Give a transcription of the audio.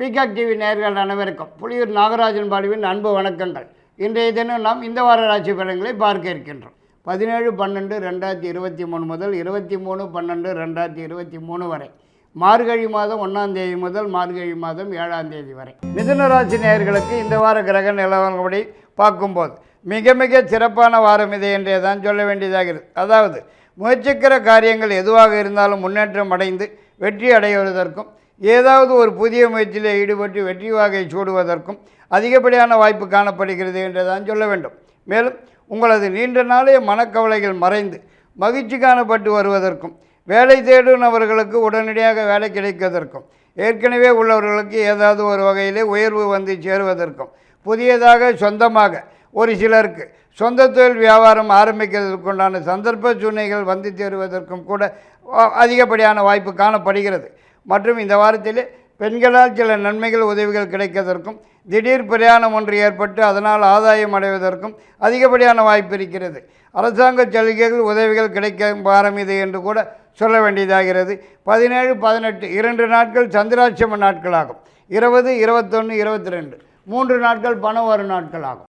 Peacock TV நேர்கள் அனைவருக்கும் புலியூர் நாகராஜன் பாலுவின் அன்பு வணக்கங்கள். இன்றைய தினம் நாம் இந்த வார ராசி பலன்களை பார்க்க இருக்கின்றோம். பதினேழு பன்னெண்டு ரெண்டாயிரத்தி இருபத்தி மூணு முதல் இருபத்தி மூணு பன்னெண்டு ரெண்டாயிரத்தி இருபத்தி மூணு வரை. மார்கழி மாதம் ஒன்றாம் தேதி முதல் மார்கழி மாதம் ஏழாம் தேதி வரை. மிதுன ராசி நேயர்களுக்கு இந்த வார கிரக நிலவரப்படி பார்க்கும்போது மிக மிக சிறப்பான வாரம் இது என்றே தான் சொல்ல வேண்டியதாகிறது. அதாவது முயற்சிக்கிற காரியங்கள் எதுவாக இருந்தாலும் முன்னேற்றம் அடைந்து வெற்றி அடைவதற்கும் ஏதாவது ஒரு புதிய முயற்சியில் ஈடுபட்டு வெற்றி வாகை சூடுவதற்கும் அதிகப்படியான வாய்ப்பு காணப்படுகிறது என்று தான் சொல்ல வேண்டும். மேலும் உங்களது நீண்ட நாளைய மனக்கவலைகள் மறைந்து மகிழ்ச்சி காணப்பட்டு வருவதற்கும் வேலை தேடுனவர்களுக்கு உடனடியாக வேலை கிடைப்பதற்கும் ஏற்கனவே உள்ளவர்களுக்கு ஏதாவது ஒரு வகையிலே உயர்வு வந்து சேருவதற்கும் புதியதாக சொந்தமாக ஒரு சிலருக்கு சொந்த தொழில் வியாபாரம் ஆரம்பிக்கிறதுக்குண்டான சந்தர்ப்ப சூழ்நிலைகள் வந்து சேருவதற்கும் கூட அதிகப்படியான வாய்ப்பு காணப்படுகிறது. மற்றும் இந்த வாரத்திலே பெண்களால் சில நன்மைகள் உதவிகள் கிடைப்பதற்கும் திடீர் பிரயாணம் ஒன்று ஏற்பட்டு அதனால் ஆதாயம் அடைவதற்கும் அதிகப்படியான வாய்ப்பு இருக்கிறது. அரசாங்க சலுகைகள் உதவிகள் கிடைக்க வாரம் இது என்று கூட சொல்ல வேண்டியதாகிறது. பதினேழு பதினெட்டு இரண்டு நாட்கள் சந்திராட்சம நாட்களாகும். இருபது இருபத்தொன்று இருபத்தி ரெண்டு மூன்று நாட்கள் பணம் வரும் நாட்கள் ஆகும்